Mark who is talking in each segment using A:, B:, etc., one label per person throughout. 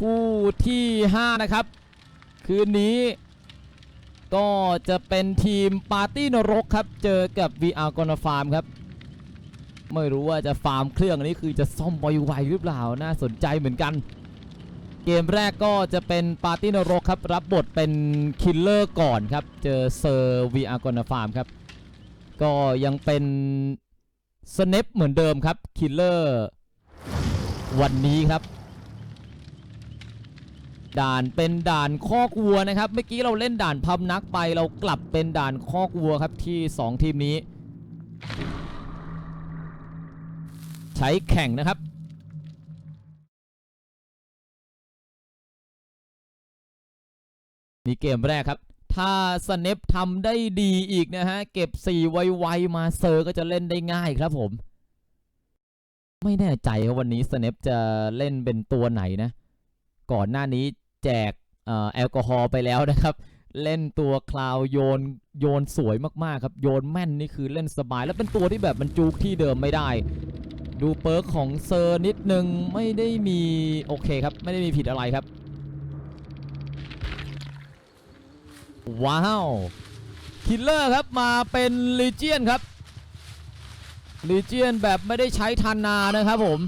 A: คู่ที่ 5 นะครับ คืนนี้ ก็จะเป็นทีมปาร์ตี้นรกครับ เจอกับ VR กอนฟาร์มครับ ไม่รู้ว่าจะฟาร์มเครื่องอันนี้คือจะซ่อมไวๆหรือเปล่า น่าสนใจเหมือนกัน เกมแรกก็จะเป็นปาร์ตี้นรกครับ รับบทเป็นคิลเลอร์ก่อนครับ เจอเซอร์ VR กอนฟาร์มครับ ก็ยังเป็นสเนปเหมือนเดิมครับคิลเลอร์วันนี้ครับ ด่านเป็นด่านคอกวัวนะครับ เมื่อกี้เราเล่นด่านพำนักไปเรากลับเป็นด่านคอกวัวครับที่ 2 ทีมนี้ ใช้แข่งนะครับนี่เกมแรกครับ ถ้าสเนปทำได้ดีอีกนะฮะ เก็บ 4 ไวๆมาเซอร์ก็จะเล่นได้ง่ายครับผม ไม่แน่ใจว่าวันนี้สเนปจะเล่นเป็นตัวไหนนะ ก่อนหน้านี้ แจกเอ่อแอลกอฮอล์ไปแล้วนะครับ เล่นตัวคลาวโยนโยนสวยมากๆครับโยนแม่นนี่คือเล่นสบาย แล้วเป็นตัวที่แบบมันจูกที่เดิมไม่ได้ ดูเปิร์กของเซอร์นิดนึงไม่ได้มีโอเคครับ ไม่ได้มีผิดอะไรครับ ว้าวคิลเลอร์ครับมาเป็นลีเจียนครับลีเจียนแบบไม่ได้ใช้ทานานะครับผม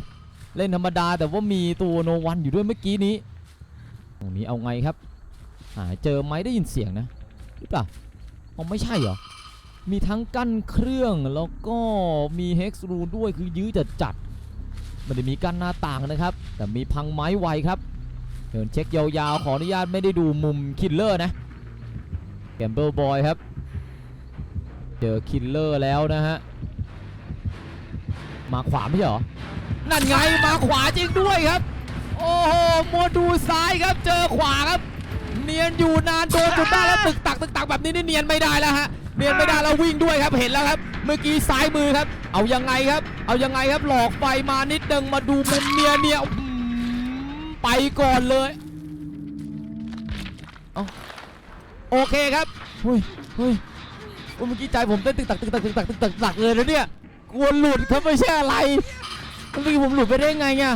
A: เล่นธรรมดาแต่ว่ามีตัวโนวันอยู่ด้วยเมื่อกี้นี้ รงนี้เอาไงครับหาเจอไหมได้ยินเสียงนะหรือเปล่าอ๋อไม่ใช่เหรอ มีทั้งกั้นเครื่องแล้วก็มีเฮกซ์รูด้วยคือยื้อจัดจัดมันได้มีกั้นหน้าต่างนะครับ แต่มีพังไม้ไวครับเดินเช็คยาวๆ ขออนุญาตไม่ได้ดูมุมคิลเลอร์นะแกมเบิลบอยครับ เจอคิลเลอร์แล้วนะฮะ มาขวาไม่ใช่เหรอ นั่นไงมาขวาจริงด้วยครับ โอ้โหโมดูซ้ายครับเจอขวาครับ เนียนอยู่นานโดนจุดได้แล้วตึกตักตึกตักแบบนี้นี่เนียนไม่ได้แล้วฮะเนียนไม่ได้แล้ววิ่งด้วยครับเห็นแล้วครับ เมื่อกี้ซ้ายมือครับ เอายังไงครับ เอายังไงครับหลอกไฟมานิดนึงมาดูมุมเนียนเนี่ยไปก่อนเลยเอาโอเคครับเฮ้ยเฮ้ยเมื่อกี้ใจผมเต้นตึกตักตึกตักตึกตักตึกตักตึกตักเลยนะเนี่ยกลัวหลุดครับไม่ใช่อะไรเมื่อกี้ผมหลุดไปได้ไงเนี่ย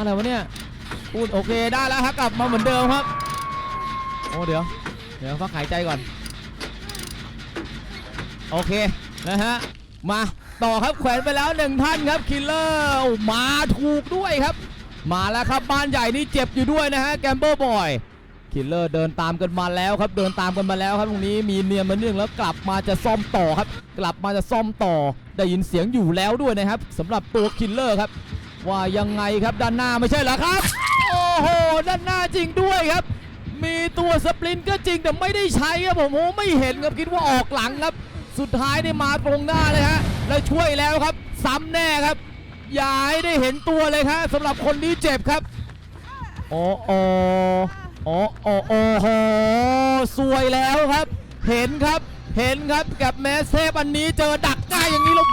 A: อะไรวะเนี่ยพูดโอเคได้แล้วครับกลับมาเหมือนเดิมครับ โอ้เดี๋ยว เดี๋ยวพักหายใจก่อน โอเคนะฮะมาต่อครับแขวนไปแล้วหนึ่งท่านครับคิลเลอร์มาถูกด้วยครับ มาแล้วครับบ้านใหญ่นี่เจ็บอยู่ด้วยนะฮะแกมเบอร์บอยคิลเลอร์เดินตามกันมาแล้วครับ เดินตามกันมาแล้วครับตรงนี้มีเนียนมาเนื่องแล้วกลับมาจะซ่อมต่อครับ กลับมาจะซ่อมต่อได้ยินเสียงอยู่แล้วด้วยนะครับสำหรับตัวคิลเลอร์ครับ ว่ายังไงครับด้านหน้าไม่ใช่เหรอครับ โอ้โห ด้านหน้าจริงด้วยครับ มีตัวสปรินก็จริงแต่ไม่ได้ใช้ครับผมโอ้ไม่เห็นครับคิดว่าออกหลังครับ สุดท้ายได้มาตรงหน้าเลยฮะแล้วช่วยแล้วครับ ซ้ำแน่ครับอย่าให้ได้เห็นตัวเลยครับสำหรับคนนี้เจ็บครับโอ้โอโอ้โอ้โอ้โหสวยแล้วครับ เห็นครับเห็นครับกับแมสเซฟอันนี้เจอดักง่ายอย่างนี้แล้ว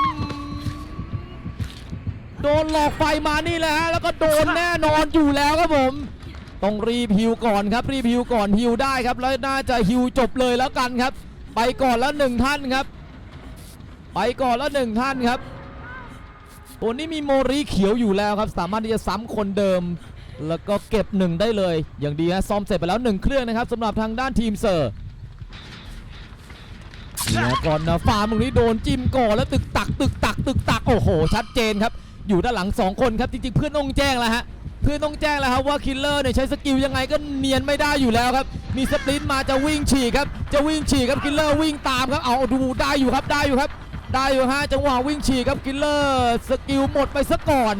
A: โดนหลอกไฟมานี่แหละฮะแล้วก็โดนแน่นอนอยู่แล้วครับผม ต้องรีบฮิวก่อนครับรีบฮิวก่อนฮิวได้ครับ แล้วน่าจะฮิวจบเลยแล้วกันครับ ไปก่อนแล้วหนึ่งท่านครับ ไปก่อนแล้วหนึ่งท่านครับตัวนี้มีโมรีเขียวอยู่แล้วครับ สามารถที่จะซ้ำคนเดิม แล้วก็เก็บหนึ่งได้เลย อย่างดีฮะซ่อมเสร็จไปแล้วหนึ่งเครื่องนะครับสำหรับทางด้านทีมเซอร์เนี่ยก่อนนะฟาร์มตรงนี้โดนจิ้มก่อนแล้วตึกตักตึกตักตึกตักโอ้โห ชัดเจนครับ อยู่ด้านหลัง 2 คนครับจริงๆเพื่อนต้องแจ้งแล้วฮะเพื่อนต้องแจ้งแล้วครับว่าคิลเลอร์เนี่ยใช้สกิลยังไงก็เนียนไม่ได้อยู่แล้วครับมีสปรินต์มาจะวิ่งฉีกครับจะวิ่งฉีกครับคิลเลอร์วิ่งตามครับเอาดูได้อยู่ครับได้อยู่ครับ ได้อยู่ฮะจังหวะวิ่งฉีกครับคิลเลอร์สกิลหมดไปซะก่อน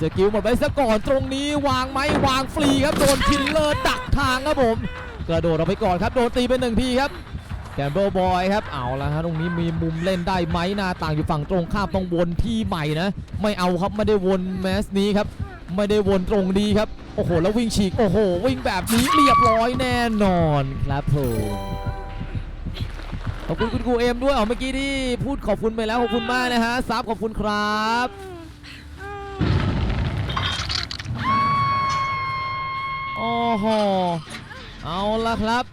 A: สกิลหมดไปซะก่อนตรงนี้วางไหมวางฟรีครับโดนคิลเลอร์ดักทางครับผมกระโดดออกไปก่อนครับโดนตีไปหนึ่งทีครับ แกมเบิลบอยครับเอาละฮะตรงนี้มีมุมเล่นได้ไหมหน้าต่างอยู่ฝั่งตรงข้ามต้องวนที่ใหม่นะ ไม่เอาครับไม่ได้วนแมสนี้ครับไม่ได้วนตรงดีครับ โอ้โห แล้ววิ่งฉีก โอ้โห วิ่งแบบนี้เรียบร้อยแน่นอนครับผมขอบคุณคุณครูเอ็มด้วยเอาเมื่อกี้ที่พูดขอบคุณไปแล้วขอบคุณมากนะฮะซับขอบคุณครับโอ้โหเอาละครับ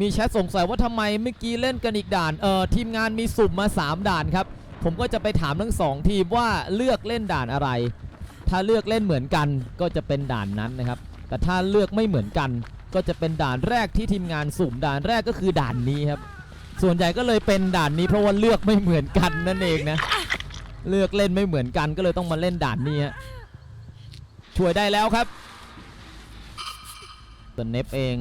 A: มีแชทสงสัยว่าทำไมเมื่อกี้เล่นกันอีกด่าน เอ่อทีมงานมีสุ่มมา 3 ด่านครับ ผมก็จะไปถามทั้ง2ทีมว่าเลือกเล่นด่านอะไร ถ้าเลือกเล่นเหมือนกันก็จะเป็นด่านนั้นนะครับ แต่ถ้าเลือกไม่เหมือนกัน ก็จะเป็นด่านแรกที่ทีมงานสุ่มด่านแรกก็คือด่านนี้ครับ ส่วนใหญ่ก็เลยเป็นด่านนี้เพราะว่าเลือกไม่เหมือนกันนั่นเองนะ เลือกเล่นไม่เหมือนกันก็เลยต้องมาเล่นด่านนี้ฮะช่วยได้แล้วครับ สเนปเอง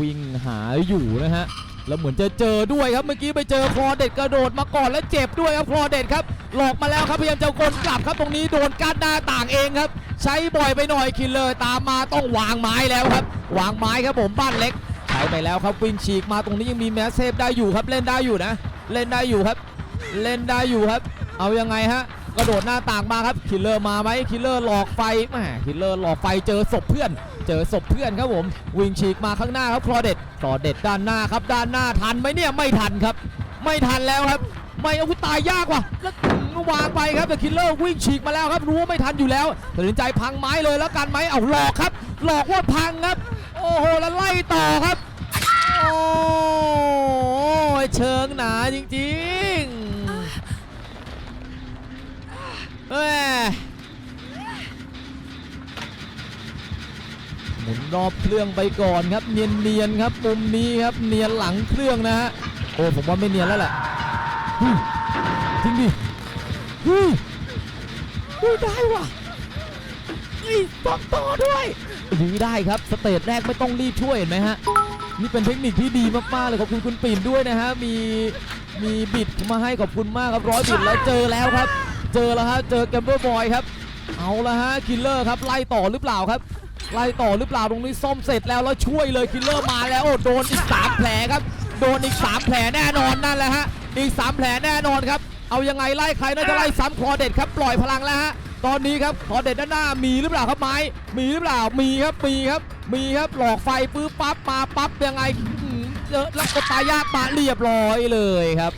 A: วิ่งหาอยู่นะฮะ แล้วเหมือนจะเจอด้วยครับเมื่อกี้ไปเจอคลอเด็ดกระโดดมาก่อนแล้วเจ็บด้วยครับคลอเด็ดครับ หลอกมาแล้วครับพยายามจะกลกลับครับตรงนี้โดนการหน้าต่างเองครับ ใช้บ่อยไปหน่อยคินเลยตามมาต้องวางไม้แล้วครับ วางไม้ครับผมบ้านเล็กใช้ไปแล้วครับวิ่งฉีกมาตรงนี้ยังมีแมสเซฟได้อยู่ครับเล่นได้อยู่นะ เล่นได้อยู่ครับ เล่นได้อยู่ครับ เอายังไงฮะกระโดดหน้าต่างมาครับคิลเลอร์มาไหมคิลเลอร์หลอกไฟแหมคิลเลอร์หลอกไฟเจอศพเพื่อน เจอศพเพื่อนครับผมวิ่งฉีกมาข้างหน้าครับคลอเด็ดคลอเด็ดด้านหน้าครับด้านหน้าทันไหมเนี่ยไม่ทันครับ ไม่ทันแล้วครับไม่เอาตายยากว่ะแล้ววางไปครับแต่คิลเลอร์วิ่งฉีกมาแล้วครับรู้ว่าไม่ทันอยู่แล้วตัดสินใจพังไม้เลยแล้วกันไหมเอาหลอกครับ หลอกว่าพังครับ โอ้โหแล้วไล่ต่อครับโอ้ยเชิงหนาจริงๆเอ้ยห มุนรอบเครื่องไปก่อนครับ เนียนๆครับมุมนี้ครับเนียนหลังเครื่องนะฮะโอ้ผมว่าไม่เนียนแล้วแหละเฮ้ยจริงดิเฮ้ยเฮ้ยได้ว่ะเฮ้ยต้องต่อด้วยยื้อได้ครับสเตจแรกไม่ต้องรีบช่วยเห็นไหมฮะนี่เป็นเทคนิคที่ดีมากๆเลยขอบคุณคุณปิ่นด้วยนะฮะมีมีบิดมาให้ขอบคุณมากครับร้อยบิดแล้วเจอแล้วครับ เจอแล้วฮะเจอแกมเบอร์บอยครับเอาละฮะคิลเลอร์ครับไล่ต่อหรือเปล่าครับ ไล่ต่อหรือเปล่าตรงนี้ซ่อมเสร็จแล้วแล้วช่วยเลยคิลเลอร์มาแล้วโอ้โดนอีก3แผลครับโดนอีก3แผลแน่นอนนั่นแหละฮะอีก3แผลแน่นอนครับเอายังไงไล่ใครน่าจะไล่ซ้ำคอเด็ดครับปล่อยพลังแล้วฮะตอนนี้ครับคอเด็ดด้านหน้ามีหรือเปล่าครับไม้มีหรือเปล่ามีครับมีครับมีครับหลอกไฟปื้บปั๊บมาปั๊บยังไงอื้อหือเจอแล้วก็ตายยากมาเรียบร้อยเลยครับ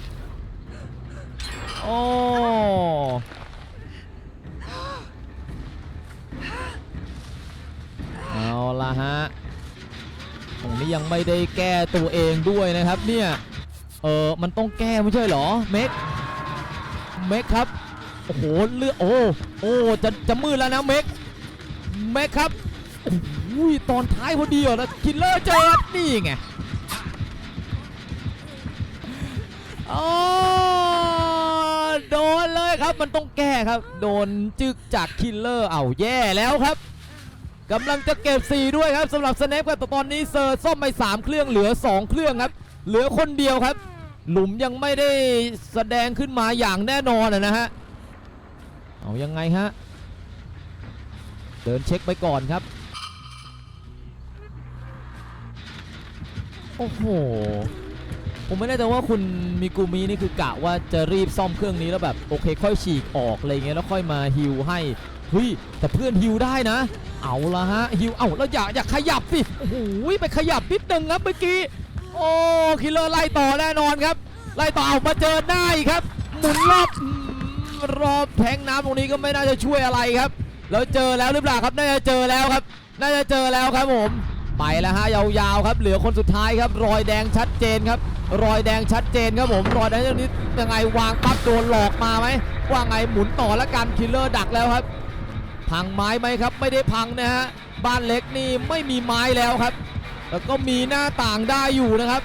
A: โอ้เอา ละฮะตรงนี้ยังไม่ได้แก้ตัวเองด้วยนะครับเนี่ยเออมันต้องแก้ไม่ใช่หรอเมกเมกครับโอ้โหเลือดโอ้โอ้จะจะมืดแล้วนะเมกเมกครับโอ้ยตอนท้ายพอดีเหรอแล้วคิลเลอร์เจอนี่ไงโอ้โดนเลยครับมันต้องแก้ครับ โดนจึกจากคิลเลอร์เอาแย่แล้วครับ กำลังจะเก็บ 4 ด้วยครับสำหรับสเนปครับตอนนี้เซอร์ซ่อมไป 3 เครื่องเหลือ 2 เครื่องครับ เหลือคนเดียวครับ หลุมยังไม่ได้แสดงขึ้นมาอย่างแน่นอนนะฮะ เอายังไงฮะ เดินเช็คไปก่อนครับ โอ้โห ผมไม่แน่ใจว่าคุณมิกูมินี่คือกะว่าจะรีบซ่อมเครื่องนี้แล้วแบบโอเค ค่อยฉีกออกอะไรเงี้ยแล้วค่อยมาฮิวให้ เฮ้ยแต่เพื่อนฮิวได้นะ เอาละฮะฮิวเอาแล้วอย่าอย่าขยับสิโอ้โหไปขยับนิดนึงครับเมื่อกี้โอ้คิลเลอร์ไล่ต่อแน่นอนครับ ไล่ต่อเอามาเจอหน้าอีกครับหมุนรอบรอบแทงน้ำตรงนี้ก็ไม่น่าจะช่วยอะไรครับ แล้วเจอแล้วหรือเปล่าครับน่าจะเจอแล้วครับ น่าจะเจอแล้วครับผมไปแล้วฮะยาวๆครับ เหลือคนสุดท้ายครับ รอยแดงชัดเจนครับ รอยแดงชัดเจนครับผมรอยแดงตรงนี้ยังไงวางปั๊บโดนหลอกมาไหมว่าไงหมุนต่อแล้วกันคิลเลอร์ดักแล้วครับ พังไม้ไหมครับ ไม่ได้พังนะฮะบ้านเล็กนี่ไม่มีไม้แล้วครับ แล้วก็มีหน้าต่างได้อยู่นะครับ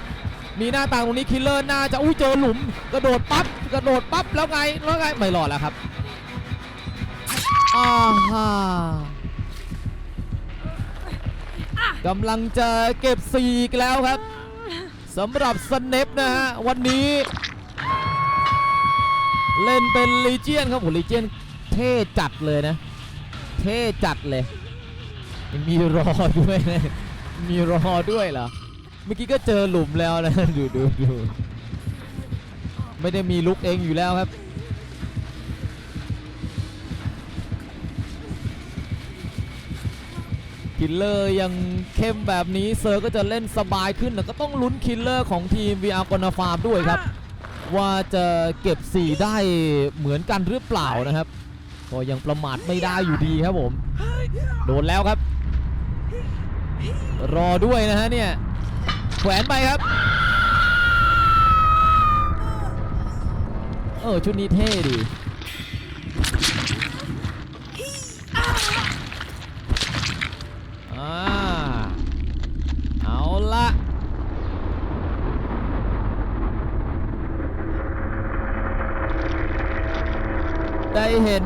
A: มีหน้าต่างตรงนี้คิลเลอร์น่าจะอุ้ยเจอหลุม กระโดดปั๊บกระโดดปั๊บแล้วไงแล้วไงไม่รอดแล้วครับอ่าฮะกำลังจะเก็บ4อีกแล้วครับสำหรับสเนปนะฮะวันนี้ เล่นเป็นลีเจียนครับโหลีเจียนเท่จัดเลยนะ เท่จัดเลย มีรอด้วยนะมีรอด้วยเหรอ เมื่อกี้ก็เจอหลุมแล้วนะ ดูดูดูไม่ได้มีลุกเองอยู่แล้วครับ คิลเลอร์ยังเข้มแบบนี้เซอร์ก็จะเล่นสบายขึ้นแต่ก็ต้องลุ้นคิลเลอร์ของทีม VR กนาฟาร์มด้วยครับ ว่าจะเก็บ 4 ได้เหมือนกันหรือเปล่านะครับ ก็ยังประมาทไม่ได้อยู่ดีครับผม โดนแล้วครับ รอด้วยนะฮะเนี่ยแขวนไปครับ เออชุดนี้เท่ดีอ่า ได้เห็น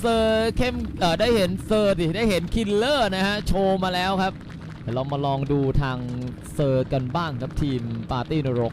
A: เซอร์เข้มเอ่อได้เห็นเซอร์ดิได้เห็นคิลเลอร์นะฮะโชว์มาแล้วครับเดี๋ยวเรามาลองดูทางเซอร์กันบ้างครับทีมปาร์ตี้นรก